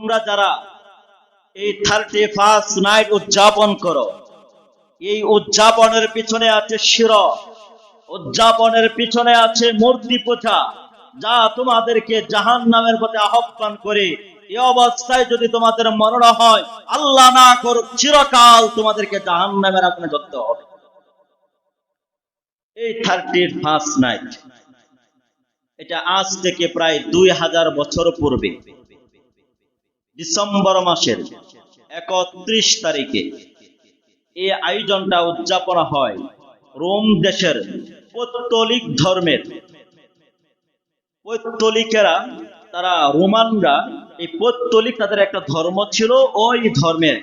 তোমরা যারা এই থার্টি ফার্স্ট নাইট উদযাপন করো, এই উদযাপনের পিছনে আছে শির, উদযাপনের পিছনে আছে মূর্তি পূজা, যা তোমাদেরকে জাহান নামের পথে আহ্বান করে। এই অবস্থায় যদি তোমাদের মরণ হয়, আল্লাহ না করুক, চিরকাল তোমাদেরকে জাহান নামের আগুনে ধরতে হবে। এই থার্টি ফার্স্ট নাইট এটা আজ থেকে প্রায় দুই হাজার বছর পূর্বে। ডিসেম্বর মাসের একত্রিশ তারিখে এই আয়োজনটা উদযাপন হয় রোম দেশের পৌত্তলিক ধর্মের। পৌত্তলিকেরা তারা রোমানরা, এই পৌত্তলিক তাদের একটা ধর্ম ছিল, ওই ধর্মের।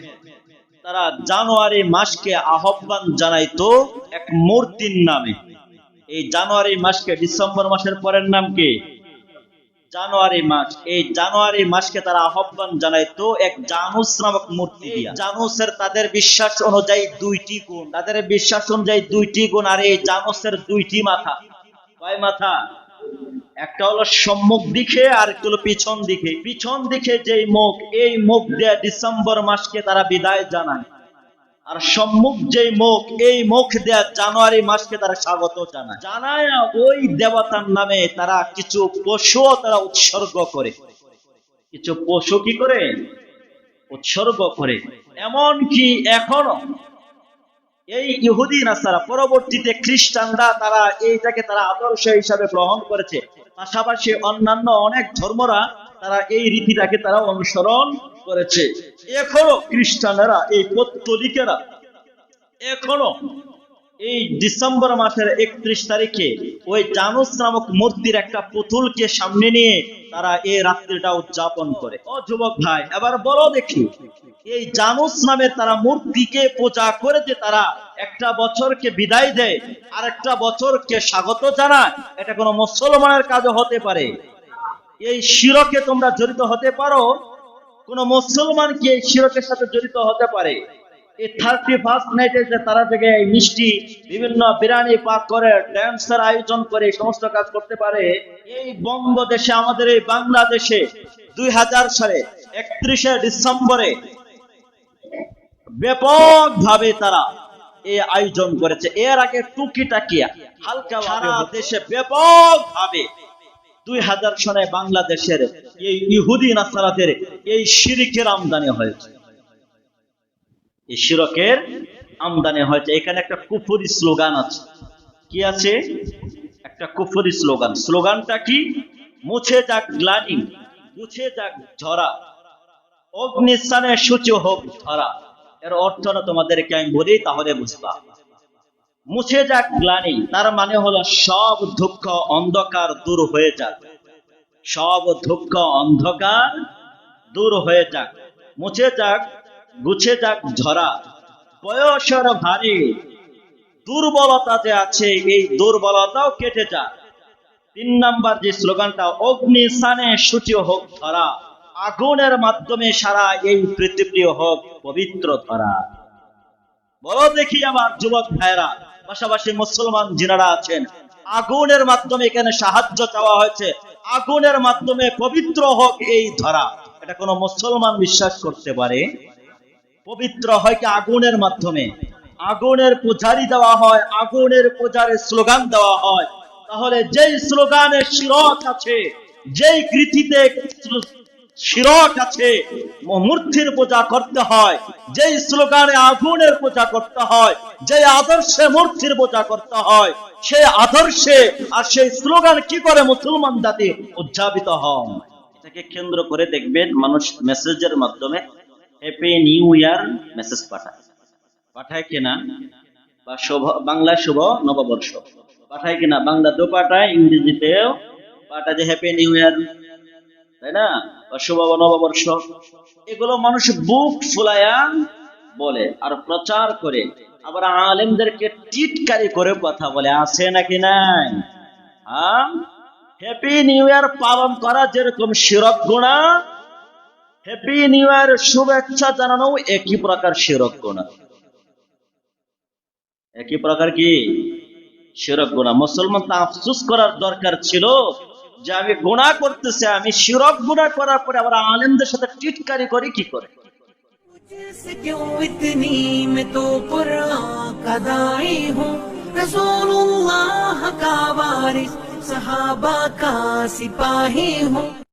তারা জানুয়ারি মাসকে আহ্বান জানাইতো এক মূর্তির নামে। এই জানুয়ারি মাসকে ডিসেম্বর মাসের পরের নাম কি? জানুয়ারি মাস এই জানুয়ারি মাসকে তারা আহ্বান জানাইতো এক জানুস নামক মূর্তি দিয়া। জানুসের তাদের বিশ্বাস অনুযায়ী দুইটি গুণ। তাদের বিশ্বাস অনুযায়ী দুইটি গুণ আর এই জানুসের দুইটি মাথা। কয় মাথা? একটা হলো সম্মুখ দিকে আর একটা হলো পিছন দিকে। পিছন দিকে যেই মুখ এই মুখ দিয়ে ডিসেম্বর মাসকে তারা বিদায় জানায়। আর সম্মুখ যেই মুখ এই মুখ দেয়া জানুয়ারি মাসকে তারা স্বাগত জানায়। জানায়। ওই দেবতার নামে তারা কিছু পশুও তারা উৎসর্গ করে। কিছু পশু কি করে? উৎসর্গ করে। এমন কি এখনও এই ইহুদি নাসারা পরবর্তীতে খ্রিস্টানরা তারা এইটাকে তারা আদর্শ হিসাবে গ্রহণ করেছে। পাশাপাশি অন্যান্য অনেক ধর্মরা তারা এই রীতিটাকে তারা অনুসরণ করেছে। এখনও খ্রিস্টানেরা, এই পত্তলিকেরা এখনও এই ডিসেম্বর মাসের একত্রিশ তারিখে ওই জানুস নামক মূর্তির একটা পুতুলকে সামনে নিয়ে তারা এই রাত্রিটা উদযাপন করে। ও যুবক ভাই, এবার বলো দেখি, এই জানুস নামের তারা মূর্তিকে পূজা করে যে তারা একটা বছরকে বিদায় দেয় আর একটা বছরকে স্বাগত জানায়, এটা কোনো মুসলমানের কাজও হতে পারে। এই শিরকে তোমরা জড়িত হতে পারো কোন মুসলমান কি এই শিরকের সাথে জড়িত হতে পারে? এই থার্টি ফার্স্ট তারা থেকে এই মিষ্টি, বিভিন্ন বিরিয়ানি পাক করে ড্যান্সের আয়োজন করে সমস্ত কাজ করতে পারে, এই বঙ্গদেশে, আমাদের এই বাংলাদেশে দুই হাজার সালে একত্রিশে ডিসেম্বরে তারা এই আয়োজন করেছে। এর আগে টুকি টুকিটাকি হালকা সারা দেশে ব্যাপক ভাবে দুই হাজার সনে বাংলাদেশের এই ইহুদি নাসারাদের এই শিরিকের আমদানি হয়েছে। এই শিরকের আমদানি হয়েছে। এখানে একটা কুফুরি স্লোগান আছে। কি আছে? একটা কুফুরি স্লোগান। স্লোগানটা কি? মুছে যাক গ্লানি, মুছে যাক ঝরা অগ্নিস্থানে সূচি হোক ধরা এর অর্থটা তোমাদেরকে আমি বলি, তাহলে বুঝবা। মুছে যাক গ্লানি। তার মানে হলো সব দুঃখ অন্ধকার দূর হয়ে যাক। সব দুঃখ অন্ধকার দূর হয়ে যাক। মুছে যাক, গুছে যাক ঝরা। বয়সের ভারী দুর্বলতা যে আছে, এই দুর্বলতাও কেটে যাক। তিন নাম্বার যে স্লোগানটা, অগ্নি সানে সূচি হোক ধরা, আগুনের মাধ্যমে সারা এই পৃথিবী হোক পবিত্র ধরা। বলো দেখি আমার যুবক ভাইরা পাশাপাশি মুসলমান যিনারা আছেন। আগুনের মাধ্যমে এখানে সাহায্য চাওয়া হয়েছে। আগুনের মাধ্যমে পবিত্র হোক এই ধরা। এটা কোনো মুসলমান বিশ্বাস করতে পারে? পবিত্র হয় কি আগুনের মাধ্যমে? আগুনের পূজারি দেওয়া হয়, আগুনের পূজারের স্লোগান দেওয়া হয়। তাহলে যেই স্লোগানের শিরক আছে, যেই কৃতিতে শিরক আছে মূর্তির পূজা করতে হয়, যেই স্লোগানে আগুনের পূজা করতে হয় যে আদর্শে মূর্তির পূজা করতে হয় আদর্শে আর সেই স্লোগান কি করে মুসলমান জাতি হয়? এটাকে কেন্দ্র করে দেখবেন মানুষ মেসেজের মাধ্যমে হ্যাপি নিউ ইয়ার মেসেজ পাঠায়। পাঠায় কিনা বা শুভ, বাংলা শুভ নববর্ষ। পাঠায় কিনা বাংলা দো পাঠায় ইংরেজিতেও পাঠায় যে হ্যাপি নিউ ইয়ার তাই না? বা শুভ নববর্ষ। এগুলো মানুষ বুক ফুলায়া বলে আর প্রচার করে। আবার আলেমদেরকে টিটকারি করে কথা বলে। আছে নাকি নাই? হ্যাঁ? হ্যাপি নিউ ইয়ার পালন করা যেরকম শিরক গুণা হ্যাপি নিউ ইয়ার শুভেচ্ছা জানানো একই প্রকার শিরক গুণা। একই প্রকার কি? শিরক গুণা। মুসলমান তা আফসুস করার দরকার ছিল। যে আমি গুণা করতেছে, আমি শিরক গুণা করার পরে আমরা আলেমদের সাথে টিটকারি করি, কি করে? সাহাবা কা সিপাহী হুম